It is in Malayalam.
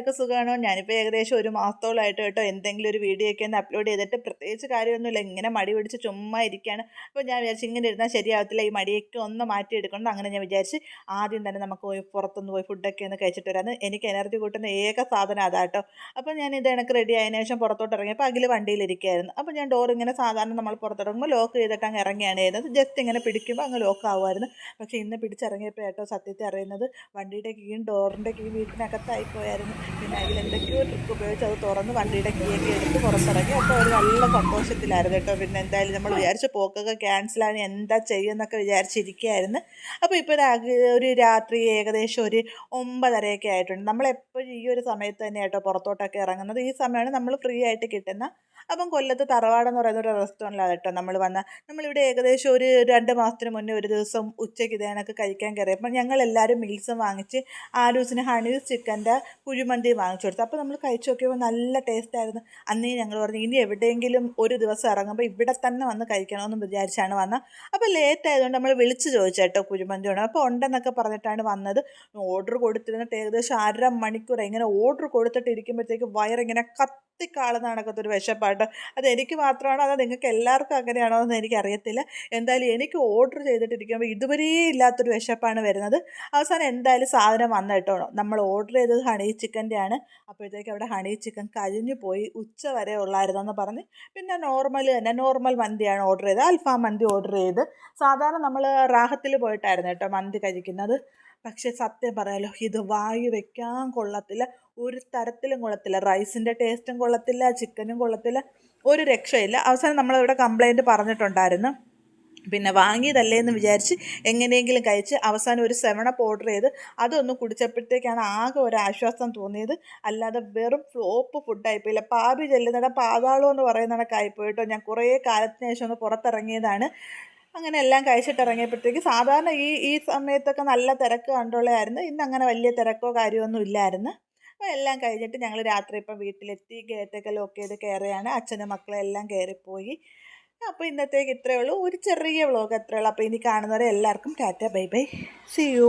എല്ലാവർക്കും സുഖമാണോ ഞാനിപ്പോൾ ഏകദേശം ഒരു മാസത്തോളമായിട്ട് കേട്ടോ എന്തെങ്കിലും ഒരു വീഡിയോ ഒക്കെ ഒന്ന് അപ്ലോഡ് ചെയ്തിട്ട് പ്രത്യേകിച്ച് കാര്യമൊന്നുമില്ല. ഇങ്ങനെ മടി പിടിച്ച് ചുമ്മാ ഇരിക്കുകയാണ് അപ്പോൾ ഞാൻ വിചാരിച്ചു ഇങ്ങനെ ഇരുന്നാൽ ശരിയാവത്തില്ല. ഈ മടിയൊക്കെ ഒന്ന് മാറ്റി എടുക്കണം അങ്ങനെ ഞാൻ വിചാരിച്ച് ആദ്യം തന്നെ നമുക്ക് പോയി പുറത്തുനിന്ന് പോയി ഫുഡൊക്കെ ഒന്ന് കഴിച്ചിട്ട് വരാമെന്ന് എനിക്ക് എനർജി കൂട്ടുന്ന ഏക സാധനം അതാട്ടോ അപ്പോൾ ഞാൻ ഇത് എനിക്ക് റെഡി ആയതിനു ശേഷം പുറത്തോട്ട് ഇറങ്ങിയപ്പോൾ അഖിൽ വണ്ടിയിലിരിക്കുകയായിരുന്നു. അപ്പോൾ ഞാൻ ഡോർ ഇങ്ങനെ സാധാരണ നമ്മൾ പുറത്തിറങ്ങുമ്പോൾ ലോക്ക് ചെയ്തിട്ട് അങ്ങ് ഇറങ്ങിയാണ് ചെയ്യുന്നത്. ജസ്റ്റ് ഇങ്ങനെ പിടിക്കുമ്പോൾ അങ്ങ് ലോക്ക് ആവുമായിരുന്നു. പക്ഷേ ഇന്ന് പിടിച്ചിറങ്ങിയപ്പോൾ കേട്ടോ സത്യത്തെ അറിയുന്നത് വണ്ടിയുടെ കീഴും ഡോറിന്റെ കീ വീട്ടിനകത്തായി പോയായിരുന്നു. പിന്നെ അതിൽ എന്തൊക്കെയോ ട്രിപ്പ് ഉപയോഗിച്ച് അത് തുറന്ന് വണ്ടിയുടെ കീയൊക്കെ എടുത്ത് പുറത്തിറങ്ങി. അപ്പോൾ ഒരു നല്ല സന്തോഷത്തിലായിരുന്നു കേട്ടോ. പിന്നെ എന്തായാലും നമ്മൾ വിചാരിച്ച പോക്കൊക്കെ ക്യാൻസലാണ് എന്താ ചെയ്യുമെന്നൊക്കെ വിചാരിച്ചിരിക്കുകയായിരുന്നു. അപ്പോൾ ഇപ്പോൾ ഒരു രാത്രി ഏകദേശം ഒരു ഒമ്പതരയൊക്കെ ആയിട്ടുണ്ട്. നമ്മളെപ്പോഴും ഈ ഒരു സമയത്ത് തന്നെ കേട്ടോ പുറത്തോട്ടൊക്കെ ഇറങ്ങുന്നത്. ഈ സമയമാണ് നമ്മൾ ഫ്രീ ആയിട്ട് കിട്ടുന്ന അപ്പം കൊല്ലത്ത് തറവാടെന്ന് പറയുന്ന ഒരു റെസ്റ്റോറന്റിലാണ് കേട്ടോ നമ്മൾ വന്ന. നമ്മളിവിടെ ഏകദേശം ഒരു രണ്ട് മാസത്തിന് മുന്നേ ഒരു ദിവസം ഉച്ചയ്ക്ക് ഇതേണൊക്കെ കഴിക്കാൻ കയറിയപ്പോൾ ഞങ്ങൾ എല്ലാവരും മീൽസും വാങ്ങിച്ച് ആലൂസിന് ഹണീസ് ചിക്കന്റെ കുഴിമന്തി വാങ്ങിച്ചു കൊടുത്തു. അപ്പോൾ നമ്മൾ കഴിച്ചു നോക്കിയപ്പോൾ നല്ല ടേസ്റ്റ് ആയിരുന്നു. അന്നേ ഞങ്ങൾ പറഞ്ഞു ഇനി എവിടെയെങ്കിലും ഒരു ദിവസം ഇറങ്ങുമ്പോൾ ഇവിടെ തന്നെ വന്ന് കഴിക്കണമെന്ന് വിചാരിച്ചാണ് വന്നത് അപ്പോൾ ലേറ്റ് ആയതുകൊണ്ട് നമ്മൾ വിളിച്ച് ചോദിച്ചു കേട്ടോ ഉണ്ട് അപ്പോൾ ഉണ്ടെന്നൊക്കെ പറഞ്ഞിട്ടാണ് വന്നത്. ഓർഡർ കൊടുത്തിരുന്നിട്ട് ഏകദേശം അര മണിക്കൂർ ഇങ്ങനെ ഓർഡർ കൊടുത്തിട്ട് ഇരിക്കുമ്പോഴത്തേക്ക് വയറിങ്ങനെ കത്തിക്കാളുന്ന കണക്കത്തൊരു വിശപ്പാട്ടോ. അത് എനിക്ക് മാത്രമാണോ? അതോ നിങ്ങൾക്ക് എല്ലാവർക്കും അങ്ങനെയാണോ? എന്ന് എനിക്കറിയത്തില്ല. എന്തായാലും എനിക്ക് ഓർഡർ ചെയ്തിട്ടിരിക്കുമ്പോൾ ഇതുവരെ ഇല്ലാത്തൊരു വിശപ്പാണ് വരുന്നത്. അവസാനം എന്തായാലും സാധനം വന്നട്ടോ. നമ്മൾ ഓർഡർ ചെയ്തത് ഹണി ചിക്കന്റെ ആണ് അപ്പോഴത്തേക്ക് അവിടെ ഹണി ചിക്കൻ കഴിഞ്ഞു പോയി. ഉച്ച വരെ ഉള്ളായിരുന്നെന്ന് പറഞ്ഞ്. പിന്നെ നോർമൽ തന്നെ നോർമൽ മന്തിയാണ് ഓർഡർ ചെയ്തത്. അൽഫാം മന്തി ഓർഡർ ചെയ്ത്. സാധാരണ നമ്മൾ റാഹത്തിൽ പോയിട്ടായിരുന്നു കേട്ടോ മന്തി കഴിക്കുന്നത്. പക്ഷേ സത്യം പറയാലോ ഇത് വായു വെക്കാൻ കൊള്ളത്തില്ല. ഒരു തരത്തിലും കൊള്ളത്തില്ല. റൈസിന്റെ ടേസ്റ്റും കൊള്ളത്തില്ല ചിക്കനും കൊള്ളത്തില്ല. ഒരു രക്ഷയില്ല. അവസാനം നമ്മളിവിടെ കംപ്ലൈന്റ് പറഞ്ഞിട്ടുണ്ടായിരുന്നു. പിന്നെ വാങ്ങിയതല്ലേ എന്ന് വിചാരിച്ച് എങ്ങനെയെങ്കിലും കഴിച്ച് അവസാനം ഒരു സെവണപ്പ് ഓർഡർ ചെയ്ത് അതൊന്ന് കുടിച്ചപ്പോഴത്തേക്കാണ് ആകെ ഒരു ആശ്വാസം തോന്നിയത്. അല്ലാതെ വെറും ഫ്ലോപ്പ് ഫുഡായിപ്പോയില്ല പാപി ചെല്ലുന്നിടം പാതാളം എന്ന് പറയുന്നിടക്കായി പോയിട്ടോ ഞാൻ കുറേ കാലത്തിന് ശേഷം ഒന്ന് പുറത്തിറങ്ങിയതാണ്. അങ്ങനെ എല്ലാം കഴിച്ചിട്ട് ഇറങ്ങിയപ്പോഴത്തേക്ക് സാധാരണ ഈ ഈ സമയത്തൊക്കെ നല്ല തിരക്ക് കണ്ടുള്ളതായിരുന്നു. ഇന്ന് അങ്ങനെ വലിയ തിരക്കോ കാര്യമൊന്നും ഇല്ലായിരുന്നു. അപ്പോൾ എല്ലാം കഴിഞ്ഞിട്ട് ഞങ്ങൾ രാത്രി ഇപ്പം വീട്ടിലെത്തി ഗേറ്റൊക്കെ ലോക്ക് ചെയ്ത് കയറുകയാണ് അച്ഛനും മക്കളെല്ലാം കയറിപ്പോയി. അപ്പോൾ ഇന്നത്തേക്ക് ഇത്രയേ ഉള്ളൂ. ഒരു ചെറിയ വ്ളോഗ് അത്രയേ ഉള്ളൂ. അപ്പോൾ ഇനി കാണുന്നവരെ എല്ലാവർക്കും tata bye bye. See you